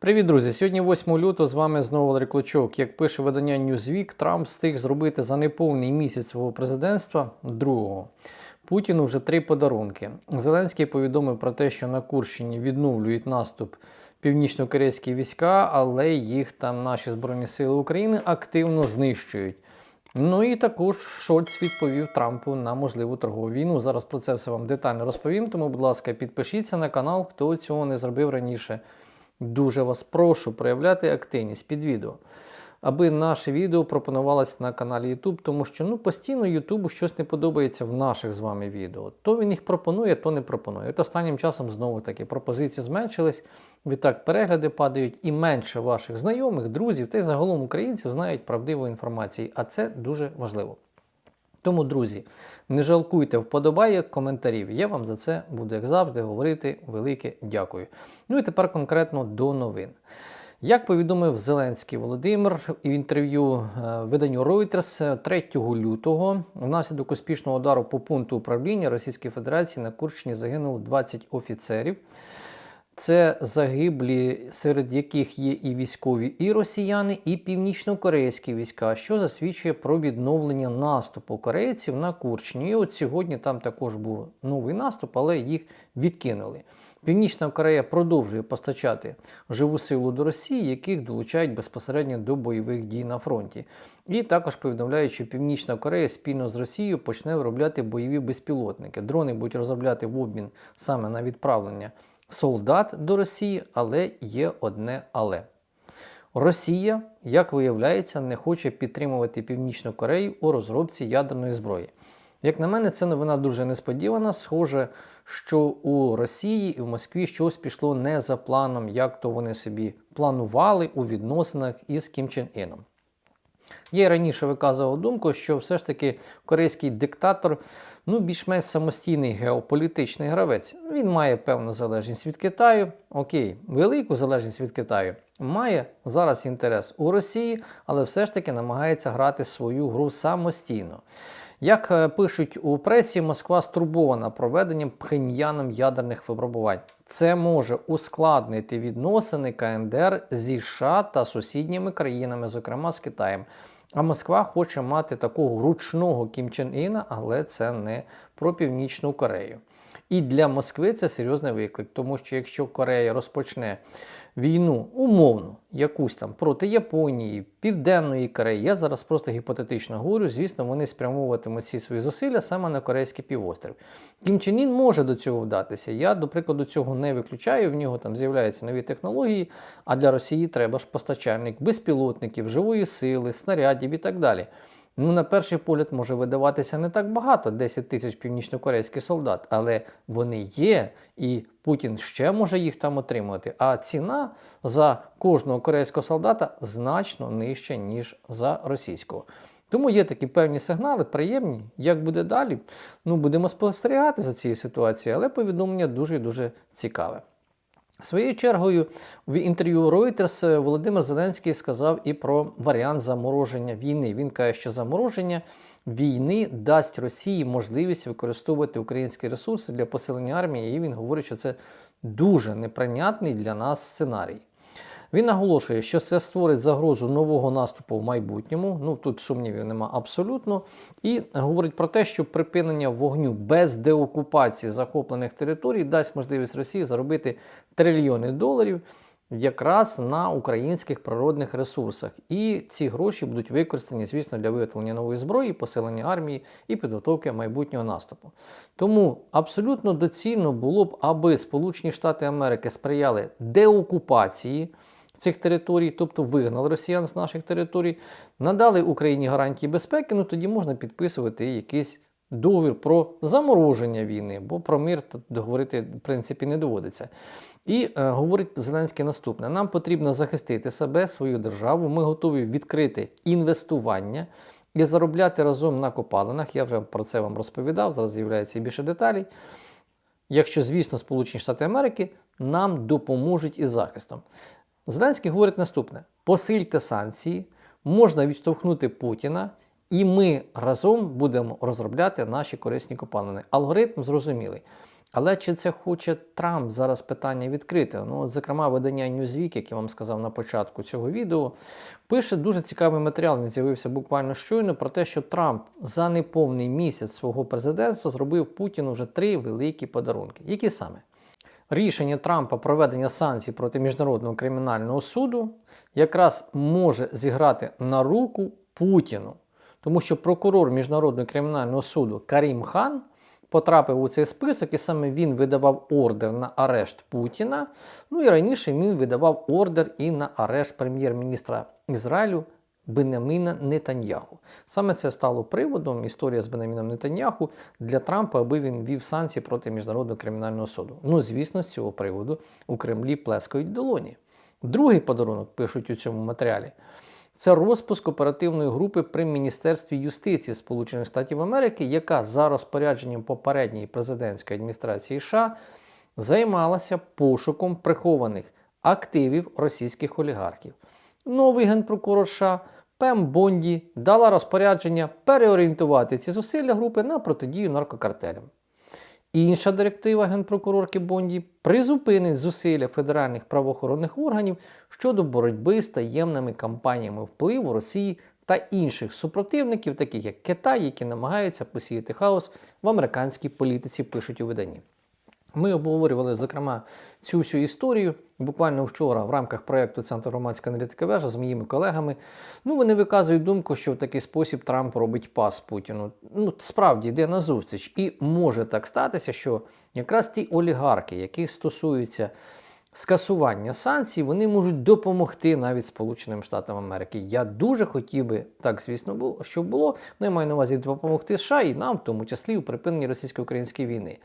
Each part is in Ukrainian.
Привіт, друзі! Сьогодні 8 лютого з вами знову Валерій Клочок. Як пише видання Newsweek, Трамп встиг зробити за неповний місяць свого президентства другого. Путіну вже три подарунки. Зеленський повідомив про те, що на Курщині відновлюють наступ північно-корейські війська, але їх там наші Збройні Сили України активно знищують. Ну і також Шольц відповів Трампу на можливу торгову війну. Зараз про це все вам детально розповім. Тому, будь ласка, підпишіться на канал, хто цього не зробив раніше. Дуже вас прошу проявляти активність під відео, аби наше відео пропонувалось на каналі YouTube, тому що ну, постійно YouTube щось не подобається в наших з вами відео. То він їх пропонує, то не пропонує. От останнім часом знову таки пропозиції зменшились, відтак перегляди падають, і менше ваших знайомих, друзів та й загалом українців знають правдиву інформацію, а це дуже важливо. Тому, друзі, не жалкуйте вподобайок, коментарів. Я вам за це буду, як завжди, говорити велике дякую. Ну і тепер конкретно до новин. Як повідомив Зеленський Володимир в інтерв'ю е, виданню Reuters 3 лютого, внаслідок успішного удару по пункту управління Російської Федерації на Курщині загинуло 20 офіцерів. Це загиблі, серед яких є і військові, і росіяни, і північно-корейські війська, що засвідчує про відновлення наступу корейців на Курчині. І от сьогодні там також був новий наступ, але їх відкинули. Північна Корея продовжує постачати живу силу до Росії, яких долучають безпосередньо до бойових дій на фронті. І також повідомляють, що Північна Корея спільно з Росією почне виробляти бойові безпілотники. Дрони будуть розробляти в обмін саме на відправлення солдат до Росії, але є одне але. Росія, як виявляється, не хоче підтримувати Північну Корею у розробці ядерної зброї. Як на мене, це новина дуже несподівана. Схоже, що у Росії і в Москві щось пішло не за планом, як то вони собі планували у відносинах із Кім Чен Іном. Я й раніше виказував думку, що все ж таки корейський диктатор ну, більш-менш самостійний геополітичний гравець. Він має певну залежність від Китаю, окей, велику залежність від Китаю. Має зараз інтерес у Росії, але все ж таки намагається грати свою гру самостійно. Як е, пишуть у пресі, Москва стурбована проведенням пхеньяном ядерних випробувань. Це може ускладнити відносини КНДР зі США та сусідніми країнами, зокрема з Китаєм. А Москва хоче мати такого ручного Кім Чен Іна, але це не про Північну Корею. І для Москви це серйозний виклик, тому що якщо Корея розпочне війну умовно, якусь там проти Японії, Південної Кореї, я зараз просто гіпотетично говорю, звісно, вони спрямовуватимуть всі свої зусилля саме на Корейський півострів. Кім Чен Ін може до цього вдатися. Я, до прикладу, цього не виключаю. В нього там з'являються нові технології, а для Росії треба ж постачальник безпілотників, живої сили, снарядів і так далі. Ну, на перший погляд може видаватися не так багато 10 тисяч північнокорейських солдат, але вони є, і Путін ще може їх там отримувати. А ціна за кожного корейського солдата значно нижча, ніж за російського. Тому є такі певні сигнали, приємні. Як буде далі? Ну, будемо спостерігати за цією ситуацією, але повідомлення дуже дуже цікаве. Своєю чергою в інтерв'ю Reuters Володимир Зеленський сказав і про варіант замороження війни. Він каже, що замороження війни дасть Росії можливість використовувати українські ресурси для посилення армії, і він говорить, що це дуже неприйнятний для нас сценарій. Він наголошує, що це створить загрозу нового наступу в майбутньому. Ну тут сумнівів нема абсолютно. І говорить про те, що припинення вогню без деокупації захоплених територій дасть можливість Росії заробити трильйони доларів. Якраз на українських природних ресурсах, і ці гроші будуть використані, звісно, для виготовлення нової зброї, посилення армії і підготовки майбутнього наступу. Тому абсолютно доцільно було б, аби Сполучені Штати Америки сприяли деокупації цих територій, тобто вигнали росіян з наших територій, надали Україні гарантії безпеки, ну тоді можна підписувати якийсь договір про замороження війни, бо про мир говорити в принципі не доводиться. І е, говорить Зеленський наступне: нам потрібно захистити себе, свою державу. Ми готові відкрити інвестування і заробляти разом на копалинах. Я вже про це вам розповідав. Зараз з'являється більше деталей. Якщо, звісно, Сполучені Штати Америки нам допоможуть із захистом. Зеленський говорить наступне: посильте санкції, можна відштовхнути Путіна, і ми разом будемо розробляти наші корисні копалини. Алгоритм зрозумілий. Але чи це хоче Трамп зараз питання відкрити? Ну, от, зокрема, видання Newsweek, як я вам сказав на початку цього відео, пише дуже цікавий матеріал. Він з'явився буквально щойно про те, що Трамп за неповний місяць свого президентства зробив Путіну вже три великі подарунки. Які саме? Рішення Трампа про введення санкцій проти міжнародного кримінального суду якраз може зіграти на руку Путіну, тому що прокурор міжнародного кримінального суду Карім Хан потрапив у цей список, і саме він видавав ордер на арешт Путіна. Ну і раніше він видавав ордер і на арешт прем'єр-міністра Ізраїлю Беняміна Нетаньяху. Саме це стало приводом історія з Беняміном Нетаньяху для Трампа, аби він ввів санкції проти міжнародного кримінального суду. Ну, звісно, з цього приводу у Кремлі плескають долоні. Другий подарунок пишуть у цьому матеріалі. Це розпуск оперативної групи при Міністерстві юстиції Сполучених Штатів Америки, яка за розпорядженням попередньої президентської адміністрації США займалася пошуком прихованих активів російських олігархів. Новий генпрокурор США Пем Бонді дала розпорядження переорієнтувати ці зусилля групи на протидію наркокартелям. Інша директива генпрокурорки Бонді призупинить зусилля федеральних правоохоронних органів щодо боротьби з таємними кампаніями впливу Росії та інших супротивників, таких як Китай, які намагаються посіяти хаос в американській політиці, пишуть у виданні. Ми обговорювали, зокрема, цю всю історію буквально вчора в рамках проєкту Центру громадської аналітики вежа з моїми колегами. Ну, вони виказують думку, що в такий спосіб Трамп робить пас Путіну. Ну, справді йде на зустріч. І може так статися, що якраз ті олігархи, які стосуються скасування санкцій, вони можуть допомогти навіть Сполученим Штатам Америки. Я дуже хотів би, так звісно, було, щоб було. Ну, я маю на увазі допомогти США і нам, в тому числі у припиненні російсько-української війни.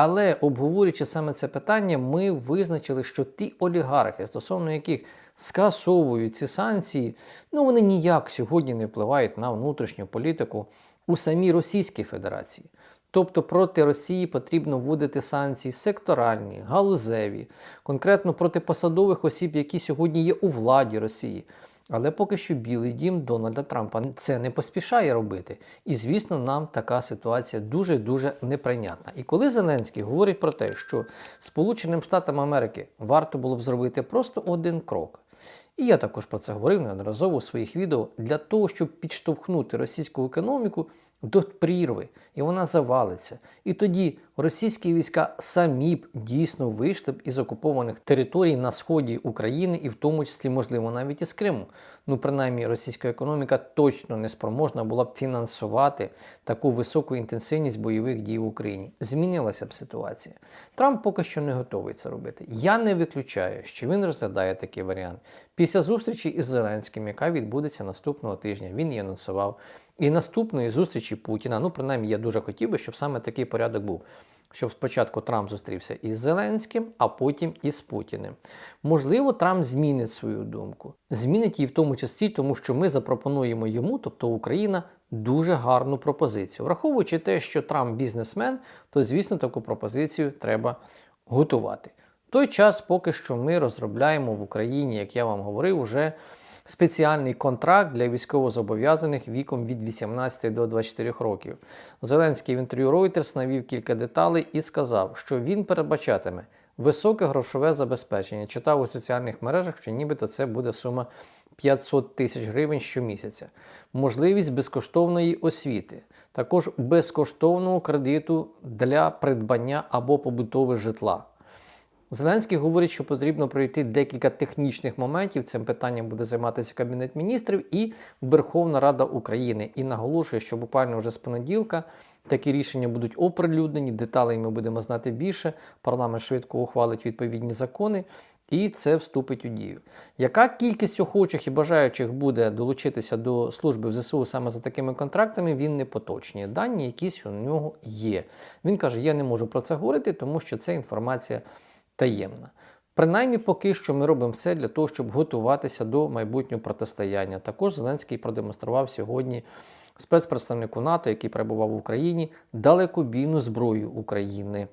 Але обговорюючи саме це питання, ми визначили, що ті олігархи, стосовно яких скасовують ці санкції, ну вони ніяк сьогодні не впливають на внутрішню політику у самій Російській Федерації. Тобто проти Росії потрібно вводити санкції секторальні, галузеві, конкретно проти посадових осіб, які сьогодні є у владі Росії. Але поки що Білий дім Дональда Трампа це не поспішає робити. І звісно, нам така ситуація дуже-дуже неприйнятна. І коли Зеленський говорить про те, що Сполученим Штатам Америки варто було б зробити просто один крок. І я також про це говорив неодноразово у своїх відео для того, щоб підштовхнути російську економіку до прірви, і вона завалиться. І тоді російські війська самі б дійсно вийшли б із окупованих територій на сході України, і в тому числі, можливо, навіть із Криму. Ну, принаймні, російська економіка точно не спроможна була б фінансувати таку високу інтенсивність бойових дій в Україні. Змінилася б ситуація. Трамп поки що не готовий це робити. Я не виключаю, що він розглядає такий варіант. Після зустрічі із Зеленським, яка відбудеться наступного тижня, він її анонсував. І наступної зустрічі Путіна, ну принаймні я дуже хотів би, щоб саме такий порядок був. Щоб спочатку Трамп зустрівся із Зеленським, а потім із Путіним. Можливо, Трамп змінить свою думку. Змінить її в тому числі, тому що ми запропонуємо йому, тобто Україна, дуже гарну пропозицію. Враховуючи те, що Трамп бізнесмен, то звісно таку пропозицію треба готувати. В той час, поки що ми розробляємо в Україні, як я вам говорив, вже спеціальний контракт для військовозобов'язаних віком від 18 до 24 років. Зеленський в інтерв'ю Reuters навів кілька деталей і сказав, що він передбачатиме високе грошове забезпечення. Читав у соціальних мережах, що нібито це буде сума 500 тисяч гривень щомісяця, можливість безкоштовної освіти, також безкоштовного кредиту для придбання або побутове житла. Зеленський говорить, що потрібно пройти декілька технічних моментів. Цим питанням буде займатися Кабінет міністрів і Верховна Рада України. І наголошує, що буквально вже з понеділка такі рішення будуть оприлюднені, деталей ми будемо знати більше. Парламент швидко ухвалить відповідні закони. І це вступить у дію. Яка кількість охочих і бажаючих буде долучитися до служби в ЗСУ саме за такими контрактами, він не поточнює. Дані якісь у нього є. Він каже: я не можу про це говорити, тому що це інформація таємна. Принаймні, поки що ми робимо все для того, щоб готуватися до майбутнього протистояння. Також Зеленський продемонстрував сьогодні спецпредставнику НАТО, який перебував в Україні, далекобійну зброю України.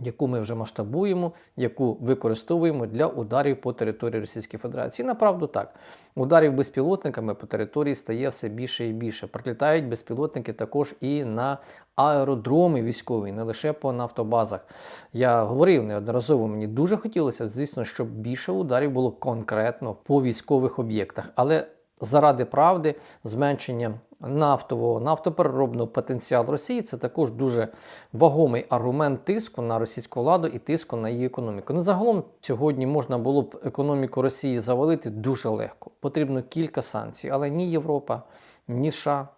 Яку ми вже масштабуємо, яку використовуємо для ударів по території Російської Федерації. І направду так, ударів безпілотниками по території стає все більше і більше. Прилітають безпілотники також і на аеродроми військові, не лише по нафтобазах. Я говорив неодноразово, мені дуже хотілося, звісно, щоб більше ударів було конкретно по військових об'єктах. Але заради правди, зменшення нафтового нафтопереробного потенціалу Росії це також дуже вагомий аргумент тиску на російську владу і тиску на її економіку. Ну загалом сьогодні можна було б економіку Росії завалити дуже легко. Потрібно кілька санкцій, але ні Європа, ні США.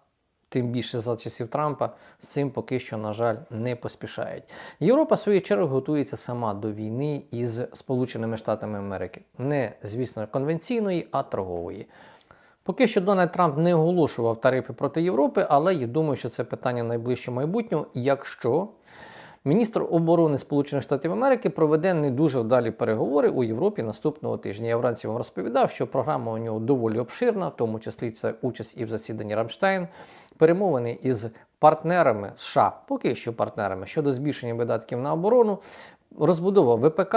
Тим більше за часів Трампа з цим поки що, на жаль, не поспішають. Європа, в свою чергу, готується сама до війни із Сполученими Штатами Америки. Не, звісно, конвенційної, а торгової. Поки що Дональд Трамп не оголошував тарифи проти Європи, але я думаю, що це питання найближчого майбутнього, якщо міністр оборони Сполучених Штатів Америки проведе не дуже вдалі переговори у Європі наступного тижня. Я вранці вам розповідав, що програма у нього доволі обширна, в тому числі це участь і в засіданні Рамштайн, перемовини із партнерами США, поки що партнерами щодо збільшення видатків на оборону, розбудова ВПК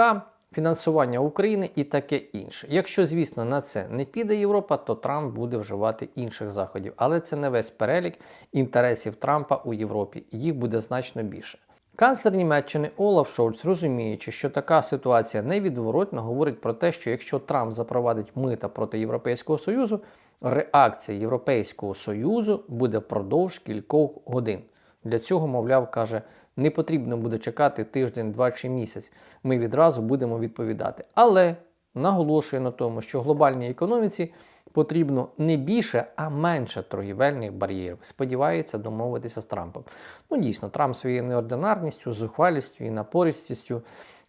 фінансування України і таке інше. Якщо, звісно, на це не піде Європа, то Трамп буде вживати інших заходів. Але це не весь перелік інтересів Трампа у Європі. Їх буде значно більше. Канцлер Німеччини Олаф Шольц, розуміючи, що така ситуація невідворотна, говорить про те, що якщо Трамп запровадить мита проти Європейського Союзу, реакція Європейського Союзу буде впродовж кількох годин. Для цього, мовляв, каже, не потрібно буде чекати тиждень, два чи місяць. Ми відразу будемо відповідати. Але наголошує на тому, що глобальній економіці потрібно не більше, а менше торгівельних бар'єрів. Сподівається домовитися з Трампом. Ну, дійсно, Трамп своєю неординарністю, зухвалістю і напористістю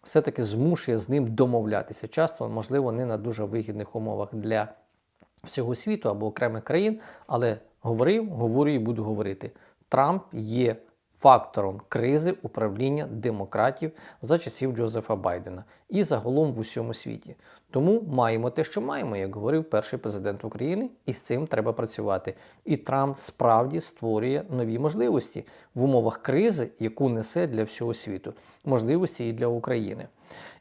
все-таки змушує з ним домовлятися. Часто, можливо, не на дуже вигідних умовах для всього світу або окремих країн, але говорив, говорю і буду говорити. Трамп є фактором кризи управління демократів за часів Джозефа Байдена і загалом в усьому світі. Тому маємо те, що маємо, як говорив перший президент України, і з цим треба працювати. І Трамп справді створює нові можливості в умовах кризи, яку несе для всього світу, можливості і для України.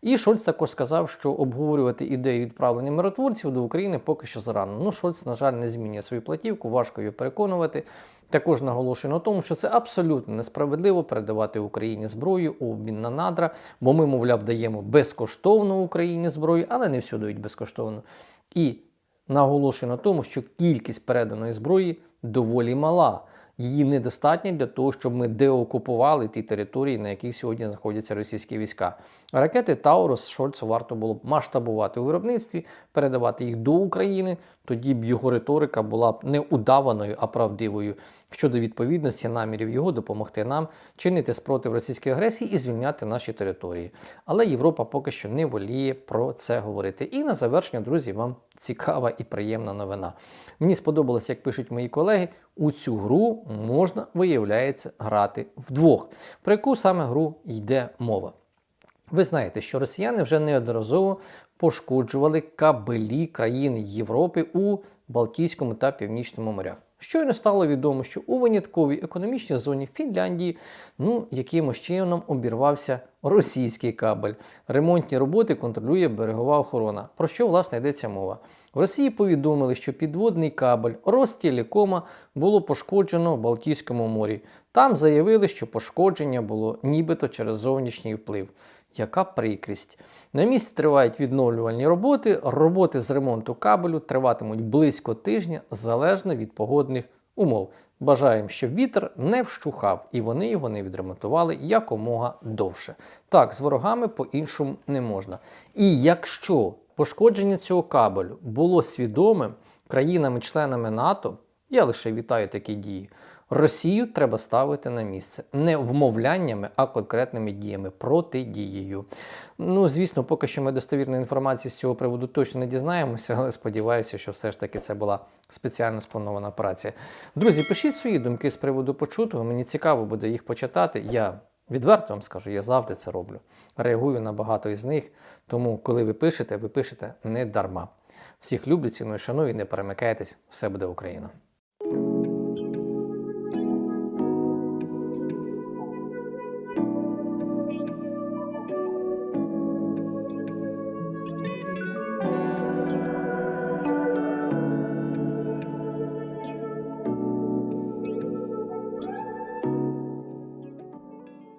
І Шольц також сказав, що обговорювати ідею відправлення миротворців до України поки що зарано. Ну, Шольц, на жаль, не змінює свою платівку, важко її переконувати. Також наголошую на тому, що це абсолютно несправедливо передавати Україні зброю у обмін на надра, бо ми, мовляв, даємо безкоштовно Україні зброю, але не всю дають безкоштовно. І наголошую на тому, що кількість переданої зброї доволі мала її недостатньо для того, щоб ми деокупували ті території, на яких сьогодні знаходяться російські війська. Ракети Таурус Шольцу варто було б масштабувати у виробництві, передавати їх до України. Тоді б його риторика була б не удаваною, а правдивою щодо відповідності намірів його допомогти нам чинити спротив російській агресії і звільняти наші території. Але Європа поки що не воліє про це говорити. І на завершення, друзі, вам цікава і приємна новина. Мені сподобалось, як пишуть мої колеги, у цю гру можна, виявляється, грати вдвох. Про яку саме гру йде мова? Ви знаєте, що росіяни вже неодноразово пошкоджували кабелі країн Європи у Балтійському та Північному морях. Щойно стало відомо, що у винятковій економічній зоні Фінляндії ну, якимось чином обірвався російський кабель. Ремонтні роботи контролює берегова охорона. Про що власне йдеться мова? В Росії повідомили, що підводний кабель Ростелекома було пошкоджено в Балтійському морі. Там заявили, що пошкодження було нібито через зовнішній вплив. Яка прикрість. На місці тривають відновлювальні роботи. Роботи з ремонту кабелю триватимуть близько тижня залежно від погодних умов. Бажаємо, щоб вітер не вщухав і вони його не відремонтували якомога довше. Так, з ворогами по-іншому не можна. І якщо пошкодження цього кабелю було свідомим країнами-членами НАТО, я лише вітаю такі дії. Росію треба ставити на місце не вмовляннями, а конкретними діями протидією. Ну, звісно, поки що ми достовірної інформації з цього приводу точно не дізнаємося, але сподіваюся, що все ж таки це була спеціально спланована операція. Друзі, пишіть свої думки з приводу почутого. Мені цікаво буде їх почитати. Я відверто вам скажу, я завжди це роблю. Реагую на багато із них. Тому, коли ви пишете, ви пишете не дарма. Всіх люблю, ціную, шаную і не перемикайтесь, все буде Україна.